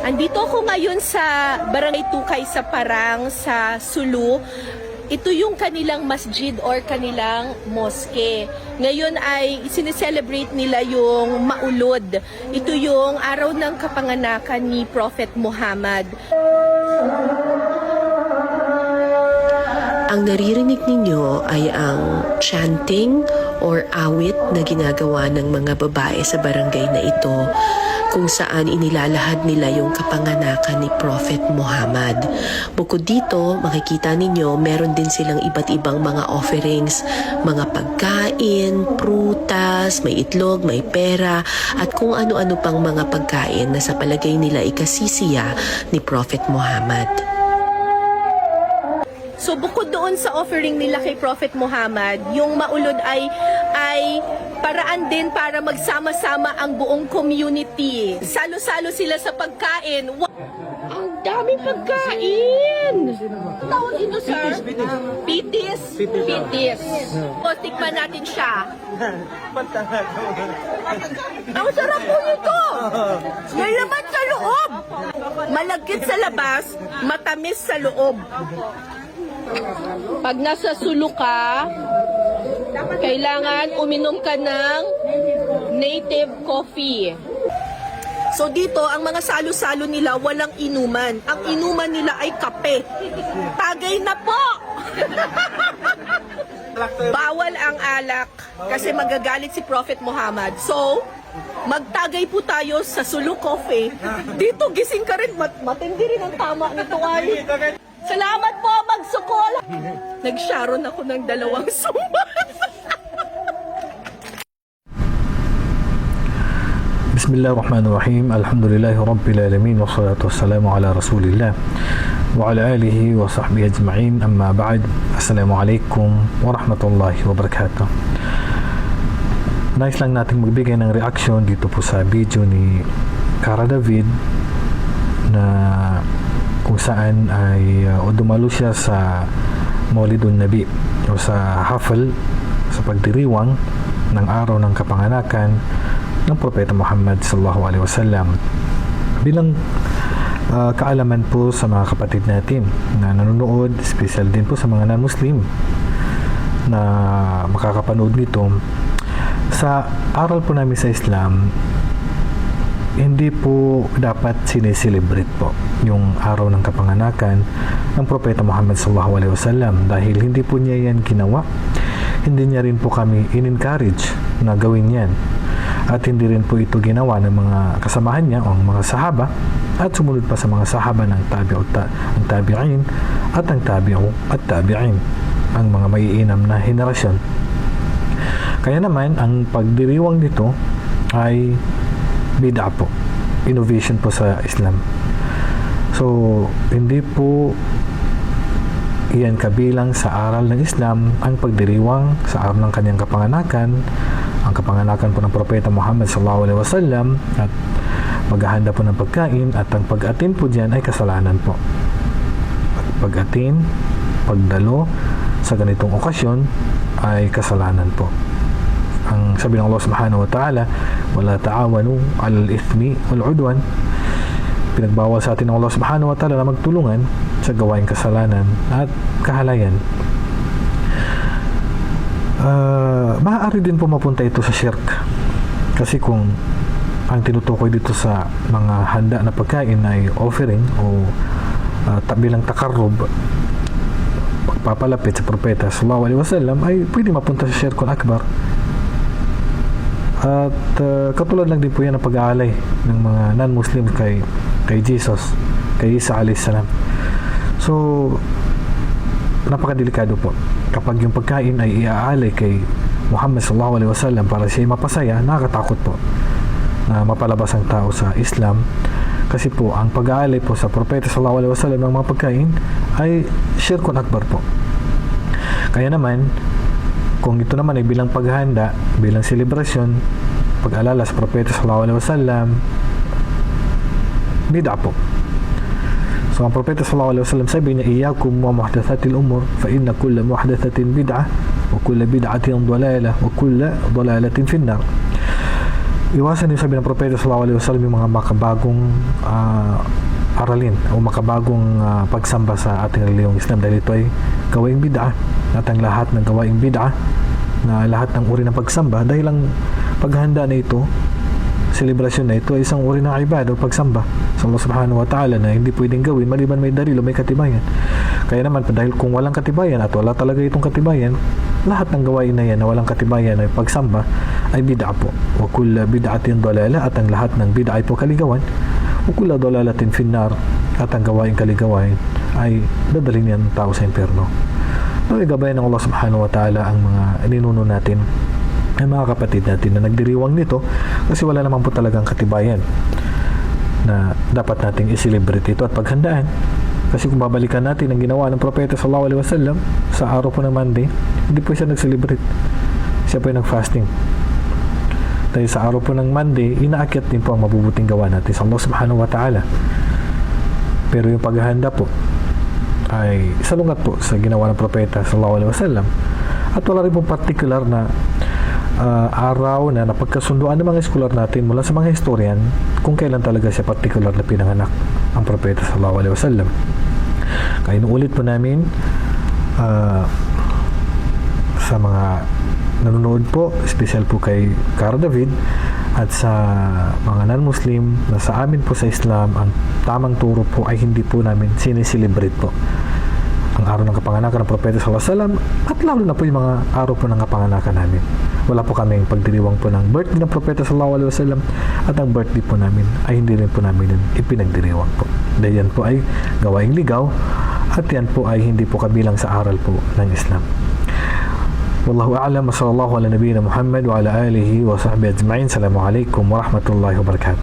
Andito ako ngayon sa Barangay Tukay sa Parang sa Sulu. Ito yung kanilang masjid or kanilang moske. Ngayon ay sineselebrate nila yung maulod. Ito yung araw ng kapanganakan ni Prophet Muhammad. Ang naririnig ninyo ay ang chanting or awit na ginagawa ng mga babae sa barangay na ito kung saan inilalahad nila yung kapanganakan ni Prophet Muhammad. Bukod dito, makikita ninyo meron din silang iba't ibang mga offerings, mga pagkain, prutas, may itlog, may pera, at kung ano-ano pang mga pagkain na sa palagay nila ikasisiya ni Prophet Muhammad. So bukod doon sa offering nila kay Prophet Muhammad, yung maulod ay ay paraan din para magsama-sama ang buong community. Salo-salo sila sa pagkain. Ang daming pagkain! Tawag ito, sir? Pitis. Pitis. O, tikman natin siya. Ang sarap po nito! May laman sa loob! Malagkit sa labas, matamis sa loob. Pag nasa sulo ka, kailangan uminom ka ng native coffee. So dito, ang mga salo-salo nila walang inuman. Ang inuman nila ay kape. Tagay na po! Bawal ang alak kasi magagalit si Prophet Muhammad. So, magtagay po tayo sa Sulu Coffee. Dito gising ka rin. Mat matindi rin ang tama nito ay. Salamat po, magsukol! Nag-sharon ako ng dalawang sumba. بسم الله الرحمن الرحيم الحمد لله رب العالمين والصلاة والسلام على رسول الله وعلى آله وصحبه أجمعين أما بعد السلام عليكم ورحمة الله وبركاته Nice lang nating magbigay ng reaction dito po sa video ni Cara David na kung saan ay uh, dumalo siya sa Maulidun Nabi o sa hafal sa pagdiriwang ng araw ng kapanganakan ng Propeta Muhammad sallallahu alaihi wasallam. Bilang uh, kaalaman po sa mga kapatid natin na nanonood, special din po sa mga non-Muslim na makakapanood nito sa aral po namin sa Islam hindi po dapat sineselebrate po yung araw ng kapanganakan ng Propeta Muhammad sallallahu alaihi wasallam. Dahil hindi po niya yan ginawa hindi niya rin po kami in-encourage na gawin yan. At hindi rin po ito ginawa ng mga kasamahan niya o ang mga sahaba at sumunod pa sa mga sahaba ng tabi'u ta, ang tabi'in at ang tabi'u at tabi'in ang mga maiinam na henerasyon. Kaya naman ang pagdiriwang nito ay bid'a po innovation po sa Islam so hindi po iyan kabilang sa aral ng Islam ang pagdiriwang sa araw ng kanyang kapanganakan ang kapanganakan po ng Propeta Muhammad sallallahu alaihi wasallam at maghahanda po ng pagkain at ang pag-atin po diyan ay kasalanan po. Pag-atin pagdalo sa ganitong okasyon ay kasalanan po. Ang sabi ng Allah Subhanahu wa Ta'ala wala ta'awanu 'alal ithmi wal 'udwan pinagbawal sa atin ng Allah Subhanahu wa Ta'ala na magtulungan sa gawaing kasalanan at kahalayan. Uh, maaari din po mapunta ito sa shirk. Kasi kung ang tinutukoy dito sa mga handa na pagkain ay offering o uh, bilang takarrob pagpapalapit sa propeta sallallahu alaihi wasallam ay pwede mapunta sa shirkun akbar. At uh, katulad lang din po yan ang pag-aalay ng mga non-Muslim kay, kay Jesus, kay Isa a.s. So, napakadelikado po. Kapag yung pagkain ay iaalay kay Muhammad sallallahu alaihi wasallam para siya mapasaya, nakakatakot po na mapalabas ang tao sa Islam kasi po ang pag-aalay po sa propeta sallallahu alaihi wasallam ng mga pagkain ay syirkun akbar po. Kaya naman, kung ito naman ay bilang paghahanda, bilang selebrasyon, pag-alala sa Propeta sallallahu alaihi wasallam, bid'a po. So ang Propeta sallallahu alaihi wasallam sabi niya, "Iyyakum wa muhdathatil umur, fa inna kulla muhdathatin bid'ah wa kulla bid'atin dalalah wa kulla dalalatin fin nar." iwasan din sabi ng propeta sallallahu alaihi wasallam yung mga makabagong ah, aralin o makabagong ah, pagsamba sa ating reliyong Islam dahil ito ay gawaing bid'ah at ang lahat ng gawaing bid'ah na lahat ng uri ng pagsamba dahil ang paghahanda na ito selebrasyon na ito ay isang uri ng ibadah o pagsamba sa Allah subhanahu wa ta'ala na hindi pwedeng gawin maliban may dalil o may katibayan. Kaya naman dahil kung walang katibayan at wala talaga itong katibayan lahat ng gawain na yan na walang katibayan ay pagsamba ay bid'a po. Wa kulla bid'atin dalala at ang lahat ng bid'a ay po kaligawan. Wa kulla dalalatin finnar at ang gawain kaligawain ay dadalhin yan tao sa impyerno. Naway gabayan ng Allah subhanahu wa ta'ala ang mga ininuno natin ay mga kapatid natin na nagdiriwang nito kasi wala naman po talagang katibayan na dapat nating i-celebrate ito at paghandaan. Kasi kung babalikan natin ang ginawa ng propeta sallallahu alaihi wasallam sa araw po ng Monday hindi po siya nag-celebrate. Siya po ay nag-fasting. Dahil sa araw po ng Monday inaakyat din po ang mabubuting gawa natin sa Allah subhanahu wa ta'ala. Pero yung paghahanda po ay salungat po sa ginawa ng propeta sallallahu alaihi wasallam. At wala rin pong particular na ah, araw na napagkasunduan ng mga scholar natin mula sa mga historian kung kailan talaga siya particular na pinanganak ang propeta sallallahu alaihi wasallam. Kaya inuulit po namin ah, sa mga nanonood po, special po kay Cara David at sa mga non-Muslim na sa amin po sa Islam, ang tamang turo po ay hindi po namin sineselebrate po ang araw ng kapanganakan ng Propeta Sallallahu Alaihi Wasallam at lalo na po yung mga araw po ng kapanganakan namin. Wala po kaming pagdiriwang po ng birthday ng Propeta Sallallahu Alaihi Wasallam at ang birthday po namin ay hindi rin po namin yun ipinagdiriwang po. Dahil yan po ay gawaing ligaw at yan po ay hindi po kabilang sa aral po ng Islam. والله أعلم وصلى الله على نبينا محمد وعلى آله وصحبه أجمعين السلام عليكم ورحمة الله وبركاته